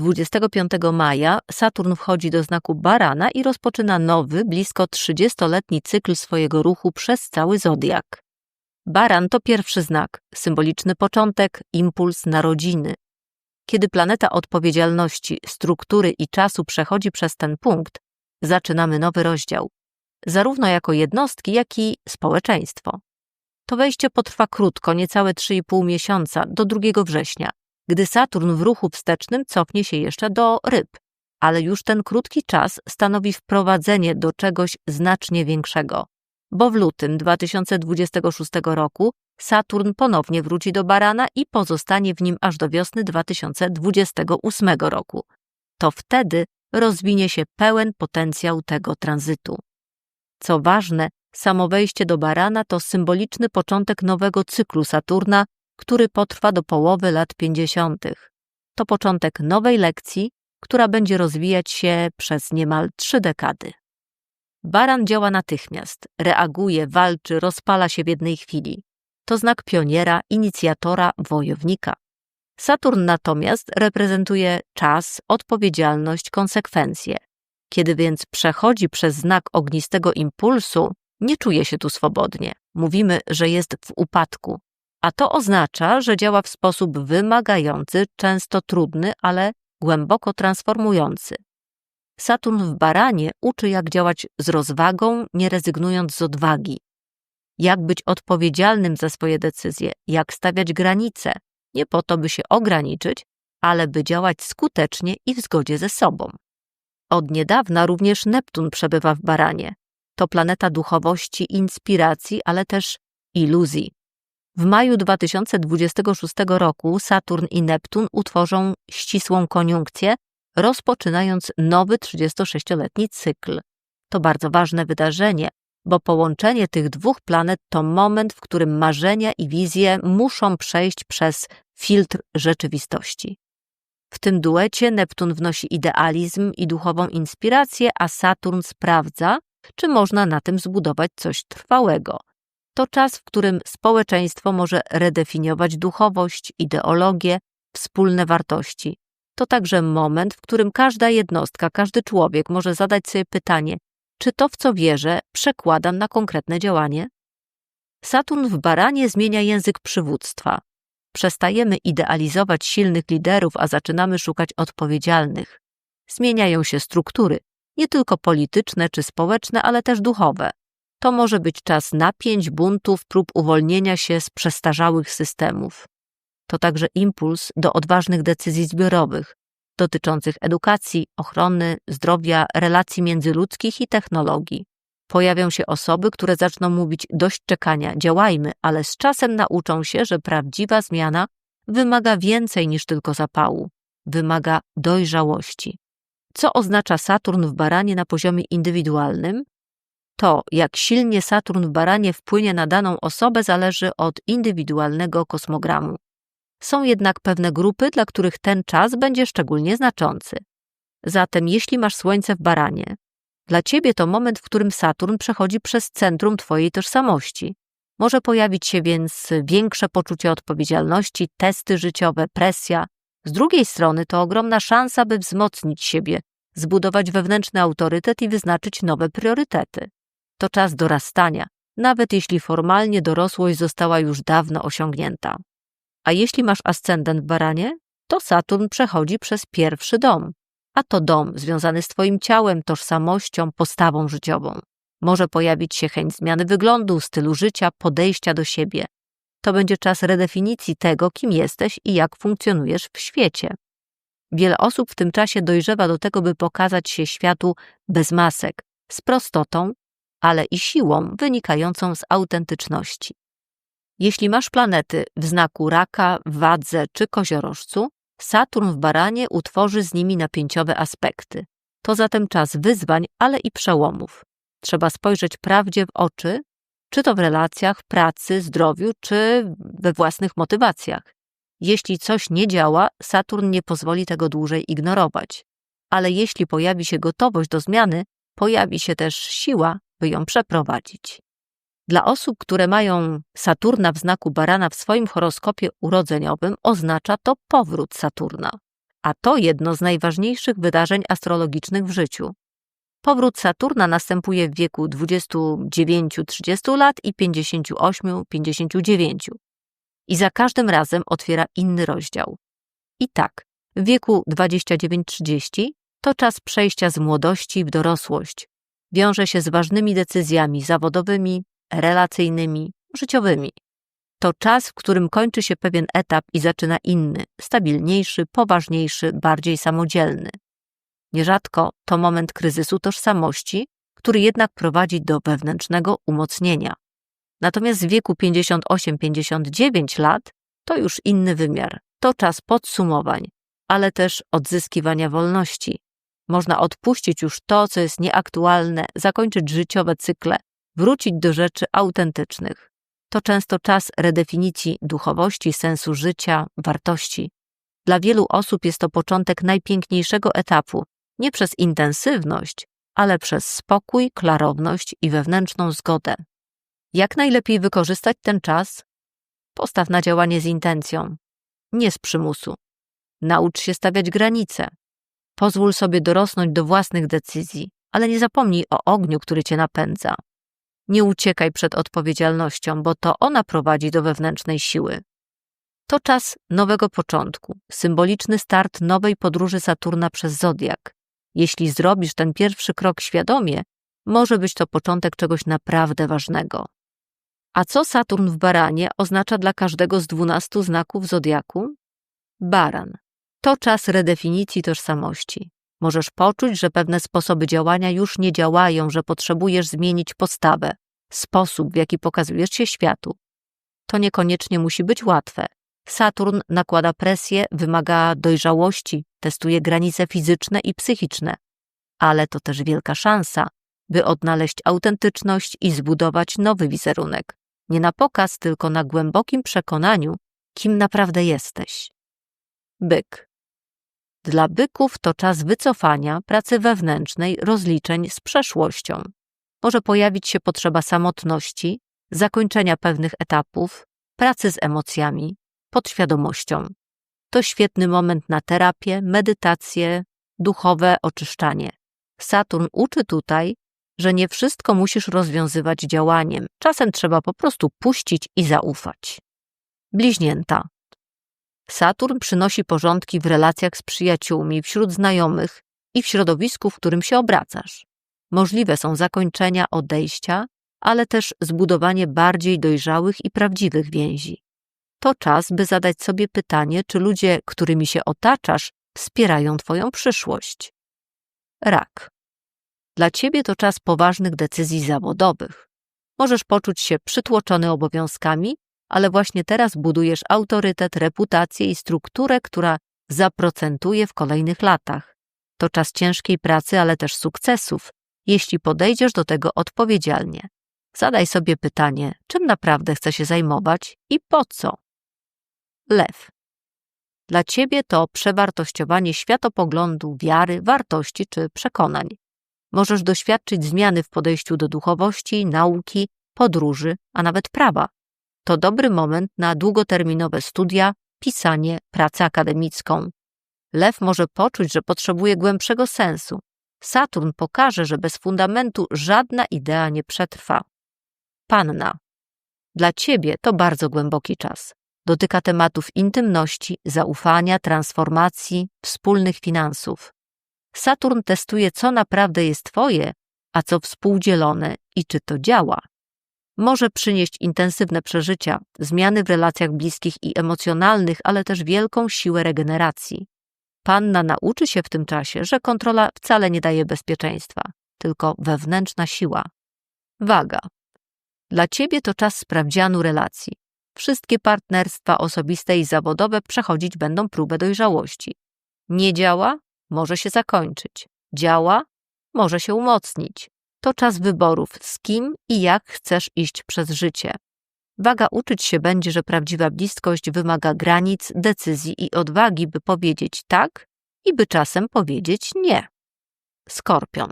25 maja Saturn wchodzi do znaku Barana i rozpoczyna nowy, blisko 30-letni cykl swojego ruchu przez cały zodiak. Baran to pierwszy znak, symboliczny początek, impuls narodziny. Kiedy planeta odpowiedzialności, struktury i czasu przechodzi przez ten punkt, zaczynamy nowy rozdział, zarówno jako jednostki, jak i społeczeństwo. To wejście potrwa krótko, niecałe 3,5 miesiąca, do 2 września, gdy Saturn w ruchu wstecznym cofnie się jeszcze do ryb, ale już ten krótki czas stanowi wprowadzenie do czegoś znacznie większego, bo w lutym 2026 roku Saturn ponownie wróci do Barana i pozostanie w nim aż do wiosny 2028 roku. To wtedy rozwinie się pełen potencjał tego tranzytu. Co ważne, samo wejście do Barana to symboliczny początek nowego cyklu Saturna, który potrwa do połowy lat 50. To początek nowej lekcji, która będzie rozwijać się przez niemal trzy dekady. Baran działa natychmiast, reaguje, walczy, rozpala się w jednej chwili. To znak pioniera, inicjatora, wojownika. Saturn natomiast reprezentuje czas, odpowiedzialność, konsekwencje. Kiedy więc przechodzi przez znak ognistego impulsu, nie czuje się tu swobodnie. Mówimy, że jest w upadku, a to oznacza, że działa w sposób wymagający, często trudny, ale głęboko transformujący. Saturn w baranie uczy, jak działać z rozwagą, nie rezygnując z odwagi, jak być odpowiedzialnym za swoje decyzje, jak stawiać granice, nie po to, by się ograniczyć, ale by działać skutecznie i w zgodzie ze sobą. Od niedawna również Neptun przebywa w baranie. To planeta duchowości, inspiracji, ale też iluzji. W maju 2026 roku Saturn i Neptun utworzą ścisłą koniunkcję, rozpoczynając nowy 36-letni cykl. To bardzo ważne wydarzenie, bo połączenie tych dwóch planet to moment, w którym marzenia i wizje muszą przejść przez filtr rzeczywistości. W tym duecie Neptun wnosi idealizm i duchową inspirację, a Saturn sprawdza, czy można na tym zbudować coś trwałego. To czas, w którym społeczeństwo może redefiniować duchowość, ideologię, wspólne wartości. To także moment, w którym każda jednostka, każdy człowiek może zadać sobie pytanie, czy to, w co wierzę, przekładam na konkretne działanie? Saturn w baranie zmienia język przywództwa. Przestajemy idealizować silnych liderów, a zaczynamy szukać odpowiedzialnych. Zmieniają się struktury, nie tylko polityczne czy społeczne, ale też duchowe. To może być czas napięć, buntów, prób uwolnienia się z przestarzałych systemów. To także impuls do odważnych decyzji zbiorowych, dotyczących edukacji, ochrony, zdrowia, relacji międzyludzkich i technologii. Pojawią się osoby, które zaczną mówić dość czekania, działajmy, ale z czasem nauczą się, że prawdziwa zmiana wymaga więcej niż tylko zapału, wymaga dojrzałości. Co oznacza Saturn w baranie na poziomie indywidualnym? To, jak silnie Saturn w baranie wpłynie na daną osobę, zależy od indywidualnego kosmogramu. Są jednak pewne grupy, dla których ten czas będzie szczególnie znaczący. Zatem, jeśli masz Słońce w baranie, dla ciebie to moment, w którym Saturn przechodzi przez centrum twojej tożsamości. Może pojawić się więc większe poczucie odpowiedzialności, testy życiowe, presja. Z drugiej strony to ogromna szansa, by wzmocnić siebie, zbudować wewnętrzny autorytet i wyznaczyć nowe priorytety. To czas dorastania, nawet jeśli formalnie dorosłość została już dawno osiągnięta. A jeśli masz ascendent w baranie, to Saturn przechodzi przez pierwszy dom, a to dom związany z Twoim ciałem, tożsamością, postawą życiową. Może pojawić się chęć zmiany wyglądu, stylu życia, podejścia do siebie. To będzie czas redefinicji tego, kim jesteś i jak funkcjonujesz w świecie. Wiele osób w tym czasie dojrzewa do tego, by pokazać się światu bez masek, z prostotą, ale i siłą wynikającą z autentyczności. Jeśli masz planety w znaku raka, wadze czy koziorożcu, Saturn w baranie utworzy z nimi napięciowe aspekty. To zatem czas wyzwań, ale i przełomów. Trzeba spojrzeć prawdzie w oczy, czy to w relacjach, pracy, zdrowiu, czy we własnych motywacjach. Jeśli coś nie działa, Saturn nie pozwoli tego dłużej ignorować. Ale jeśli pojawi się gotowość do zmiany, pojawi się też siła, by ją przeprowadzić. Dla osób, które mają Saturna w znaku barana w swoim horoskopie urodzeniowym, oznacza to powrót Saturna. a to jedno z najważniejszych wydarzeń astrologicznych w życiu. Powrót Saturna następuje w wieku 29-30 lat i 58-59. I za każdym razem otwiera inny rozdział. I tak, w wieku 29-30 to czas przejścia z młodości w dorosłość. Wiąże się z ważnymi decyzjami zawodowymi, relacyjnymi, życiowymi. To czas, w którym kończy się pewien etap i zaczyna inny, stabilniejszy, poważniejszy, bardziej samodzielny. Nierzadko to moment kryzysu tożsamości, który jednak prowadzi do wewnętrznego umocnienia. Natomiast w wieku 58-59 lat to już inny wymiar. To czas podsumowań, ale też odzyskiwania wolności. Można odpuścić już to, co jest nieaktualne, zakończyć życiowe cykle, wrócić do rzeczy autentycznych. To często czas redefinicji duchowości, sensu życia, wartości. Dla wielu osób jest to początek najpiękniejszego etapu, nie przez intensywność, ale przez spokój, klarowność i wewnętrzną zgodę. Jak najlepiej wykorzystać ten czas? Postaw na działanie z intencją, nie z przymusu. Naucz się stawiać granice. Pozwól sobie dorosnąć do własnych decyzji, ale nie zapomnij o ogniu, który cię napędza. Nie uciekaj przed odpowiedzialnością, bo to ona prowadzi do wewnętrznej siły. To czas nowego początku, symboliczny start nowej podróży Saturna przez zodiak. Jeśli zrobisz ten pierwszy krok świadomie, może być to początek czegoś naprawdę ważnego. A co Saturn w baranie oznacza dla każdego z dwunastu znaków zodiaku? Baran. To czas redefinicji tożsamości. Możesz poczuć, że pewne sposoby działania już nie działają, że potrzebujesz zmienić postawę, sposób, w jaki pokazujesz się światu. To niekoniecznie musi być łatwe. Saturn nakłada presję, wymaga dojrzałości, testuje granice fizyczne i psychiczne, ale to też wielka szansa, by odnaleźć autentyczność i zbudować nowy wizerunek. Nie na pokaz, tylko na głębokim przekonaniu, kim naprawdę jesteś. Byk. Dla byków to czas wycofania, pracy wewnętrznej, rozliczeń z przeszłością. Może pojawić się potrzeba samotności, zakończenia pewnych etapów, pracy z emocjami, podświadomością. To świetny moment na terapię, medytację, duchowe oczyszczanie. Saturn uczy tutaj, że nie wszystko musisz rozwiązywać działaniem. Czasem trzeba po prostu puścić i zaufać. Bliźnięta. Saturn przynosi porządki w relacjach z przyjaciółmi, wśród znajomych i w środowisku, w którym się obracasz. Możliwe są zakończenia, odejścia, ale też zbudowanie bardziej dojrzałych i prawdziwych więzi. To czas, by zadać sobie pytanie, czy ludzie, którymi się otaczasz, wspierają Twoją przyszłość. Rak. Dla Ciebie to czas poważnych decyzji zawodowych. Możesz poczuć się przytłoczony obowiązkami, ale właśnie teraz budujesz autorytet, reputację i strukturę, która zaprocentuje w kolejnych latach. To czas ciężkiej pracy, ale też sukcesów, jeśli podejdziesz do tego odpowiedzialnie. Zadaj sobie pytanie, czym naprawdę chcę się zajmować i po co. Lew. Dla ciebie to przewartościowanie światopoglądu, wiary, wartości czy przekonań. Możesz doświadczyć zmiany w podejściu do duchowości, nauki, podróży, a nawet prawa. To dobry moment na długoterminowe studia, pisanie, pracę akademicką. Lew może poczuć, że potrzebuje głębszego sensu. Saturn pokaże, że bez fundamentu żadna idea nie przetrwa. Panna. Dla ciebie to bardzo głęboki czas. Dotyka tematów intymności, zaufania, transformacji, wspólnych finansów. Saturn testuje, co naprawdę jest Twoje, a co współdzielone i czy to działa. Może przynieść intensywne przeżycia, zmiany w relacjach bliskich i emocjonalnych, ale też wielką siłę regeneracji. Panna nauczy się w tym czasie, że kontrola wcale nie daje bezpieczeństwa, tylko wewnętrzna siła. Waga. Dla ciebie to czas sprawdzianu relacji. Wszystkie partnerstwa osobiste i zawodowe przechodzić będą próbę dojrzałości. Nie działa? może się zakończyć. Działa, może się umocnić. To czas wyborów, z kim i jak chcesz iść przez życie. Waga uczyć się będzie, że prawdziwa bliskość wymaga granic, decyzji i odwagi, by powiedzieć tak i by czasem powiedzieć nie. Skorpion.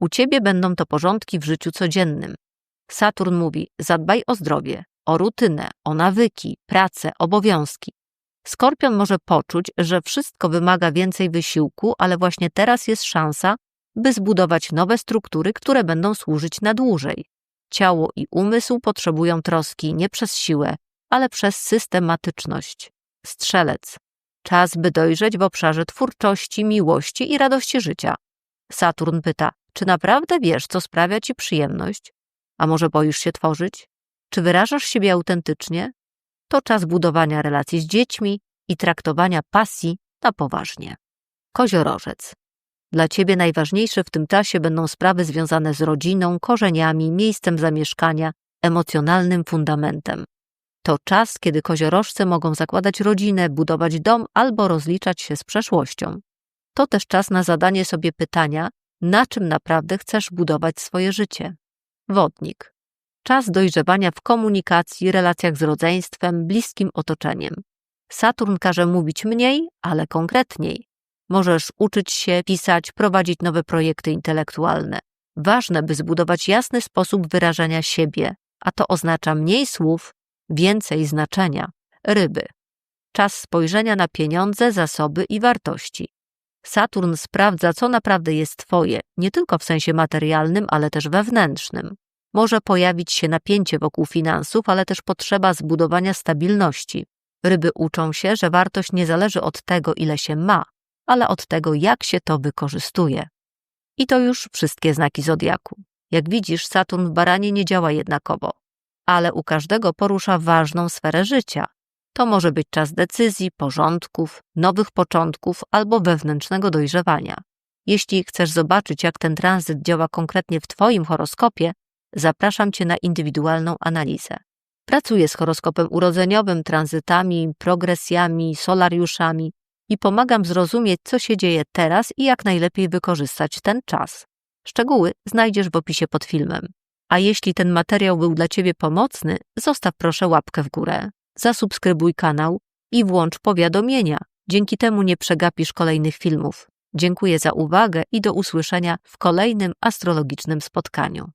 U ciebie będą to porządki w życiu codziennym. Saturn mówi: zadbaj o zdrowie, o rutynę, o nawyki, pracę, obowiązki. Skorpion może poczuć, że wszystko wymaga więcej wysiłku, ale właśnie teraz jest szansa, by zbudować nowe struktury, które będą służyć na dłużej. Ciało i umysł potrzebują troski nie przez siłę, ale przez systematyczność. Strzelec. Czas, by dojrzeć w obszarze twórczości, miłości i radości życia. Saturn pyta, czy naprawdę wiesz, co sprawia ci przyjemność? A może boisz się tworzyć? Czy wyrażasz siebie autentycznie? To czas budowania relacji z dziećmi i traktowania pasji na poważnie. Koziorożec. Dla ciebie najważniejsze w tym czasie będą sprawy związane z rodziną, korzeniami, miejscem zamieszkania, emocjonalnym fundamentem. To czas, kiedy koziorożce mogą zakładać rodzinę, budować dom albo rozliczać się z przeszłością. To też czas na zadanie sobie pytania, na czym naprawdę chcesz budować swoje życie. Wodnik. Czas dojrzewania w komunikacji, relacjach z rodzeństwem, bliskim otoczeniem. Saturn każe mówić mniej, ale konkretniej. Możesz uczyć się, pisać, prowadzić nowe projekty intelektualne. Ważne, by zbudować jasny sposób wyrażania siebie, a to oznacza mniej słów, więcej znaczenia. Ryby. Czas spojrzenia na pieniądze, zasoby i wartości. Saturn sprawdza, co naprawdę jest Twoje, nie tylko w sensie materialnym, ale też wewnętrznym. Może pojawić się napięcie wokół finansów, ale też potrzeba zbudowania stabilności. Ryby uczą się, że wartość nie zależy od tego, ile się ma, ale od tego, jak się to wykorzystuje. I to już wszystkie znaki zodiaku. Jak widzisz, Saturn w baranie nie działa jednakowo, ale u każdego porusza ważną sferę życia. To może być czas decyzji, porządków, nowych początków albo wewnętrznego dojrzewania. Jeśli chcesz zobaczyć, jak ten tranzyt działa konkretnie w Twoim horoskopie, zapraszam Cię na indywidualną analizę. Pracuję z horoskopem urodzeniowym, tranzytami, progresjami, solariuszami i pomagam zrozumieć, co się dzieje teraz i jak najlepiej wykorzystać ten czas. Szczegóły znajdziesz w opisie pod filmem. A jeśli ten materiał był dla Ciebie pomocny, zostaw proszę łapkę w górę, zasubskrybuj kanał i włącz powiadomienia. Dzięki temu nie przegapisz kolejnych filmów. Dziękuję za uwagę i do usłyszenia w kolejnym astrologicznym spotkaniu.